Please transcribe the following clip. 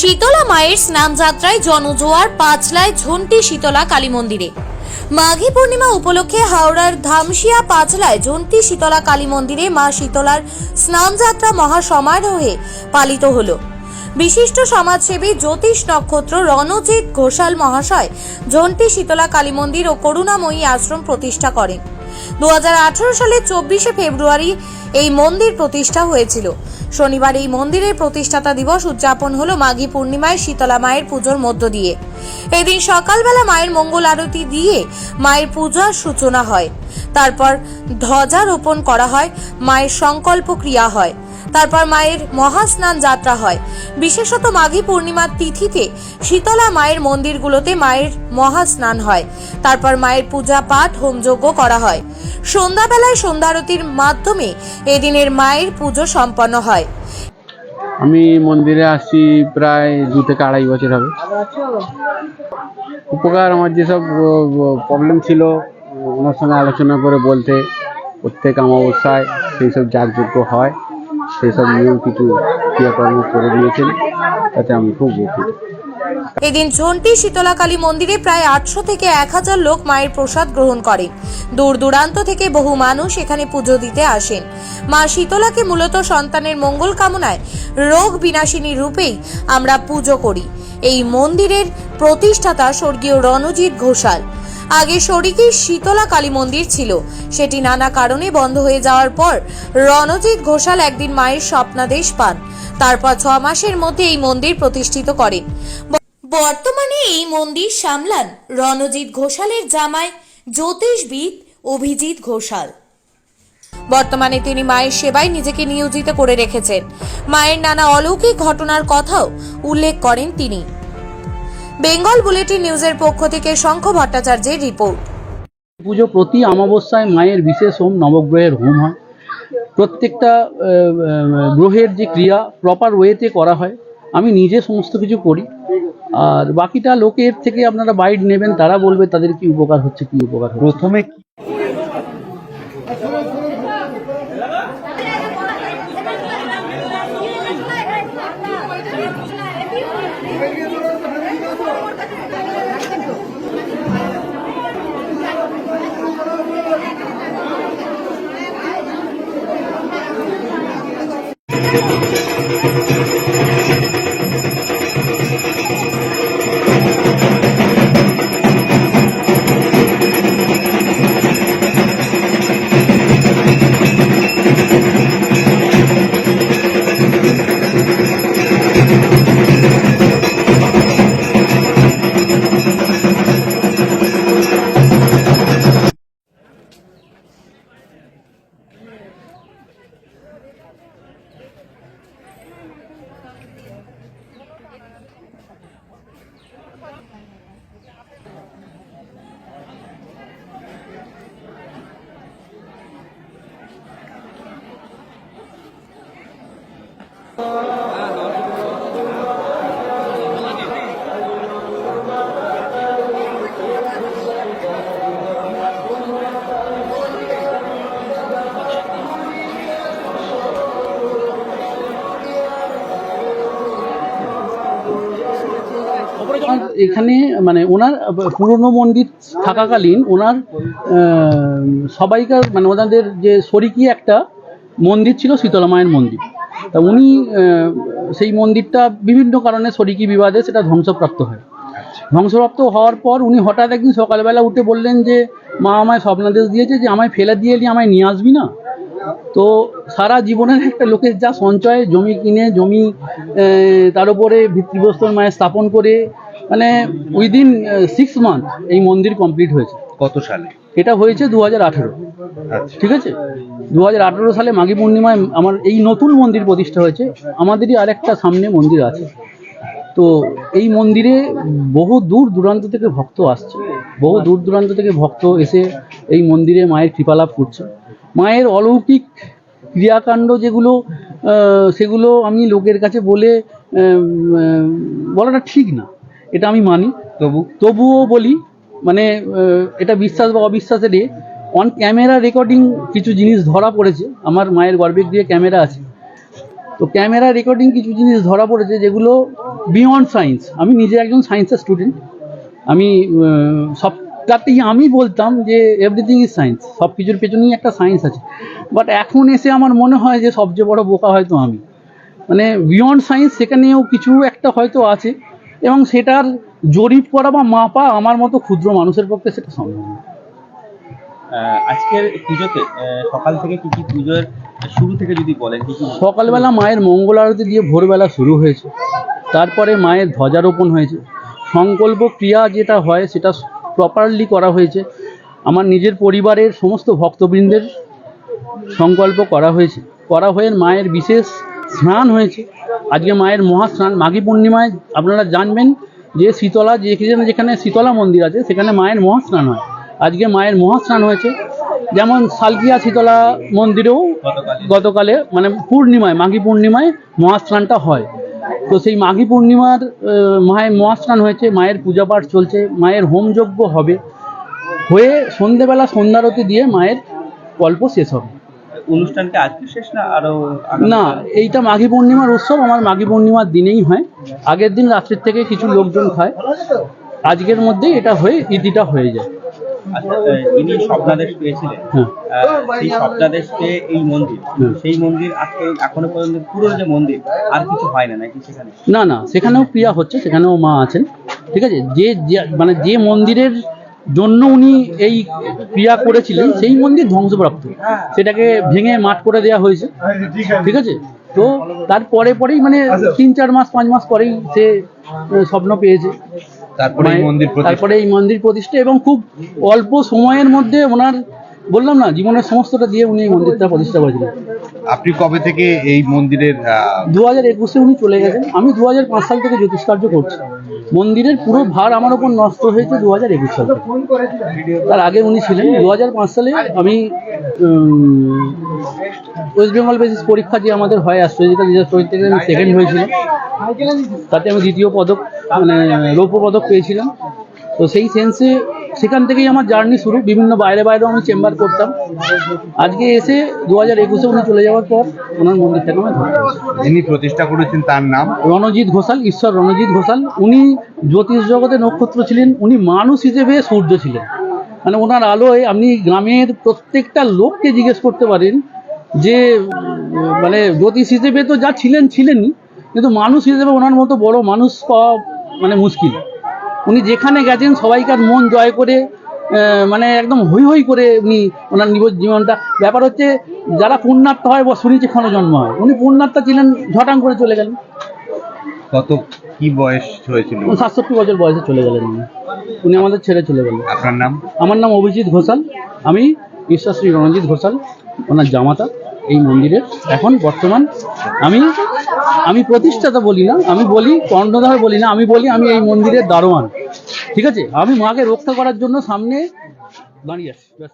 শীতলা মায়ের স্নানযাত্রায় জনজোয়ার, পাঁচলায় ঝন্টি শীতলা কালী মন্দিরে। মাঘী পূর্ণিমা উপলক্ষে হাওড়ার ধামসিয়া পাঁচলায় ঝন্টি শীতলা কালী মন্দিরে মা শীতলার স্নানযাত্রা মহাসমারোহে পালিত হলো। বিশিষ্ট সমাজসেবী জ্যোতিষ নক্ষত্র রণজিৎ ঘোষাল মহাশয় ঝন্টি শীতলা কালী মন্দির ও করুণাময়ী আশ্রম প্রতিষ্ঠা করেন। দু সালে চব্বিশে ফেব্রুয়ারি এই মন্দির প্রতিষ্ঠা হয়েছিল। শনিবার এই মন্দিরের প্রতিষ্ঠাতা দিবস উদযাপন হলো মাঘী পূর্ণিমায় শীতলা মায়ের পুজোর মধ্য দিয়ে। এদিন সকালবেলা মায়ের মঙ্গল আরতি দিয়ে মায়ের পূজার সূচনা হয়। তারপর ধ্বজা রোপণ করা হয়, মায়ের সংকল্প ক্রিয়া হয়। তারপর মায়ের মহাস্নান যাত্রা হয়। বিশেষত মাঘী পূর্ণিমার তিথিতে শীতলা মায়ের মন্দিরগুলোতে মায়ের মহাস্নান হয়। তারপর মায়ের পূজা পাঠ, হোমযজ্ঞ করা হয়। সন্ধ্যাবেলায় সন্ধ্যারতির মাধ্যমে এদিনের মায়ের পুজো সম্পন্ন হয়। আমি মন্দিরে আসছি প্রায় দু থেকে আড়াই বছর হবে। উপকার আমার যেসব প্রবলেম ছিল, ওনার সঙ্গে আলোচনা করে বলতে প্রত্যেক অমাবস্যায় সেই সব যাগযজ্ঞ হয়। সেই সব নিয়ম কিছু ক্রিয়াকর্ম করে দিয়েছেন, তাতে আমি খুব উপকৃত এদিন ঝন্টি শীতলাকালী মন্দিরে প্রায় আটশো থেকে এক হাজার লোক মায়ের প্রসাদ গ্রহণ করেন দূর দূরান্ত থেকে বহু মানুষ এখানে পুজো দিতে আসেন। মা শীতলাকে মূলত সন্তানের মঙ্গল কামনায় রোগ বিনাশিনী রূপেই আমরা পুজো করি। এই মন্দিরের প্রতিষ্ঠাতা স্বর্গীয় রণজিৎ ঘোষাল। আগে শরিকি শীতলা কালী মন্দির ছিল। সেটি নানা কারণে বন্ধ হয়ে যাওয়ার পর রণজিৎ ঘোষাল একদিন মায়ের স্বপ্নাদেশ পান। তারপর ছ মাসের মধ্যে এই মন্দির প্রতিষ্ঠিত করেন। বর্তমানে এই মন্দির সামলান রণজিৎ ঘোষালের জামাই জ্যোতিষবিদ অভিজিৎ ঘোষাল। বর্তমানে তিনি মায়ের সেবায় নিজেকে নিয়োজিত করে রেখেছেন। মায়ের নানা অলৌকিক ঘটনার কথাও উল্লেখ করেন তিনি। বেঙ্গল বুলেটিন নিউজের পক্ষ থেকে শঙ্খ ভট্টাচার্যের রিপোর্ট। পুজো প্রতি অমাবস্যায় মায়ের বিশেষ হোম নবগ্রহের হোম হয়। প্রত্যেকটা গ্রহের যে ক্রিয়া প্রপার ওয়েতে করা হয়। আমি নিজে সমস্ত কিছু করি। আর বাকিটা লোকের থেকে আপনারা বাইট নেবেন তারা বলবে তাদের কি উপকার হচ্ছে কি উপকার প্রথমে এখানে মানে ওনার, পুরনো মন্দির থাকাকালীন ওনার সবাইকার মানে ওনাদের যে শরিকি একটা মন্দির ছিল শীতলা মায়ের মন্দির। তা উনি সেই মন্দিরটা বিভিন্ন কারণে শরিকি বিবাদে সেটা ধ্বংসপ্রাপ্ত হয়। ধ্বংসপ্রাপ্ত হওয়ার পর উনি হঠাৎ একদিন সকালবেলা উঠে বললেন যে মা আমায় স্বপ্নাদেশ দিয়েছে যে আমায় ফেলে দিয়ে এলি আমায় নিয়ে আসবি না? তো সারা জীবনের একটা লোকের যা সঞ্চয় জমি কিনে জমি তার উপরে ভিত্তিপ্রস্তর মায়ের স্থাপন করে মানে উইদিন সিক্স মান্থ এই মন্দির কমপ্লিট হয়েছে। কত সালে? এটা হয়েছে দু হাজার আঠেরো। আচ্ছা। ঠিক আছে? দু হাজার আঠেরো সালে মাঘী পূর্ণিমায় আমার এই নতুন মন্দির প্রতিষ্ঠা হয়েছে। আমাদেরই আরেকটা সামনে মন্দির আছে। তো এই মন্দিরে বহু দূর দূরান্ত থেকে ভক্ত আসছে। বহু দূর দূরান্ত থেকে ভক্ত এসে এই মন্দিরে মায়ের কৃপালাভ করছে। মায়ের অলৌকিক ক্রিয়াকাণ্ড যেগুলো সেগুলো আমি লোকের কাছে বলে বলাটা ঠিক না। এটা আমি মানি। তবু? তবুও বলি মানে এটা বিশ্বাস বা অবিশ্বাসের এ অন ক্যামেরা রেকর্ডিং কিছু জিনিস ধরা পড়েছে। আমার মায়ের গর্বের দিয়ে ক্যামেরা আছে। তো ক্যামেরা রেকর্ডিং কিছু জিনিস ধরা পড়েছে যেগুলো বিয়ন্ড সায়েন্স আমি নিজে একজন সায়েন্সের স্টুডেন্ট আমি আহ, সবটাতেই আমি বলতাম যে এভরিথিং ইজ সায়েন্স সব কিছুর পেছনেই একটা সায়েন্স আছে। বাট এখন এসে আমার মনে হয় যে সবচেয়ে বড় বোকা হয়তো আমি। মানে বিয়ন্ড সায়েন্স সেখানেও কিছু একটা হয়তো আছে। এবং সেটার জরিপ করা বা মাপা আমার মতো ক্ষুদ্র মানুষের পক্ষে সেটা সম্ভব না। আজকের পুজোতে সকাল থেকে কি কি পুজোর শুরু থেকে যদি বলেন সকালবেলা মায়ের মঙ্গল আরতি দিয়ে ভোরবেলা শুরু হয়েছে তারপরে মায়ের ধ্বজারোপণ হয়েছে। সংকল্প ক্রিয়া যেটা হয় সেটা প্রপারলি করা হয়েছে। আমার নিজের পরিবারের সমস্ত ভক্তবৃন্দের সংকল্প করা হয়েছে। করা হয়ে মায়ের বিশেষ স্নান হয়েছে। আজকে মায়ের মহাস্নান মাঘী পূর্ণিমায় আপনারা জানবেন যে শীতলা যেখানে যেখানে শীতলা মন্দির আছে সেখানে মায়ের মহাস্নান হয়। আজকে মায়ের মহাস্নান হয়েছে। যেমন সালকিয়া শীতলা মন্দিরেও গতকালে। মানে পূর্ণিমায় মাঘী পূর্ণিমায় মহাস্নানটা হয়। তো সেই মাঘী পূর্ণিমার মায়ের মহাস্নান হয়েছে মায়ের পূজা পাঠ চলছে মায়ের হোমযজ্ঞ হবে। হয়ে সন্ধেবেলা সন্ধ্যারতি দিয়ে মায়ের গল্প শেষ হবে। অনুষ্ঠানটা আজকে শেষ না আরও না এইটা মাঘী পূর্ণিমার উৎসব আমার মাঘী পূর্ণিমার দিনেই হয়। আগের দিন রাত্রির থেকে কিছু লোকজন খায়। আজকের মধ্যেই এটা হয়ে ইতিটা হয়ে যায়। আচ্ছা, স্বপ্নাদেশ পেয়েছিলেন। হ্যাঁ। সেই স্বপ্নাদেশ পেয়ে এই মন্দির সেই মন্দির আজকে এখনও পর্যন্ত পুরো যে মন্দির আর কিছু হয় না নাকি সেখানে? না না সেখানেও ক্রিয়া হচ্ছে সেখানেও মা আছেন। ঠিক আছে? যে- মানে যে মন্দিরের জন্য উনি এই ক্রিয়া করেছিলেন সেই মন্দির ধ্বংসপ্রাপ্ত। সেটাকে ভেঙে মাঠ করে দেওয়া হয়েছে। ঠিক আছে? তো তারপরে পরেই মানে তিন চার মাস পাঁচ মাস পরেই সে স্বপ্ন পেয়েছে। তারপরে এই মন্দির প্রতিষ্ঠা। তারপরে এই মন্দির প্রতিষ্ঠা এবং খুব অল্প সময়ের মধ্যে ওনার বললাম না জীবনের সমস্তটা দিয়ে উনি এই মন্দিরটা প্রতিষ্ঠা করেছিলেন। আপনি কবে থেকে এই মন্দিরের দু হাজার একুশে উনি চলে গেছেন। আমি দু হাজার পাঁচ সাল থেকে জ্যোতিষ কার্য করছি। মন্দিরের পুরো ভার আমার ওপর নষ্ট হয়েছে দু হাজার একুশ সালে তার আগে উনি ছিলেন। দু হাজার পাঁচ সালে আমি ওয়েস্ট বেঙ্গল বেসিস পরীক্ষা যে আমাদের হয় দু হাজার থেকে আমি সেকেন্ড হয়েছিলাম, তাতে আমি দ্বিতীয় পদক মানে রৌপ্য পদক পেয়েছিলাম। তো সেই সেন্সে সেখান থেকেই আমার জার্নি শুরু। বিভিন্ন বাইরে বাইরেও আমি চেম্বার করতাম। আজকে এসে দু হাজার একুশে উনি চলে যাওয়ার পর ওনার মন্দিরটাকে আমি যিনি প্রতিষ্ঠা করেছেন তার নাম? রণজিৎ ঘোষাল ঈশ্বর রণজিৎ ঘোষাল। উনি জ্যোতিষ জগতে নক্ষত্র ছিলেন। উনি মানুষ হিসেবে সূর্য ছিলেন। মানে ওনার আলোয় আপনি গ্রামের প্রত্যেকটা লোককে জিজ্ঞেস করতে পারেন যে মানে জ্যোতিষ হিসেবে তো যা ছিলেন ছিলেনই। কিন্তু মানুষ হিসেবে ওনার মতো বড় মানুষ পাওয়া মানে মুশকিল। উনি যেখানে গেছেন সবাইকার মন জয় করে মানে একদম হই হই করে উনি ওনার নিব- জীবনটা। ব্যাপার হচ্ছে যারা পুণ্যার্থ হয় বা শুনেছি ক্ষণ জন্ম হয়। উনি পুণ্যার্থ ছিলেন ঝটাং করে চলে গেলেন। কত কি বয়স হয়েছিল? সাতষট্টি বছর বয়সে চলে গেলেন উনি। উনি আমাদের ছেড়ে চলে গেলেন। আপনার নাম? আমার নাম অভিজিৎ ঘোষাল। আমি ঈশ্বরশ্রী রণজিৎ ঘোষাল ওনার জামাতা। এই মন্দিরের। এখন বর্তমান আমি আমি প্রতিষ্ঠাতা বলি না, আমি বলি কর্ণধার বলি না, আমি বলি আমি এই মন্দিরের দারোয়ান। ঠিক আছে? আমি মাকে রক্ষা করার জন্য সামনে দাঁড়িয়ে আছি, ব্যাস।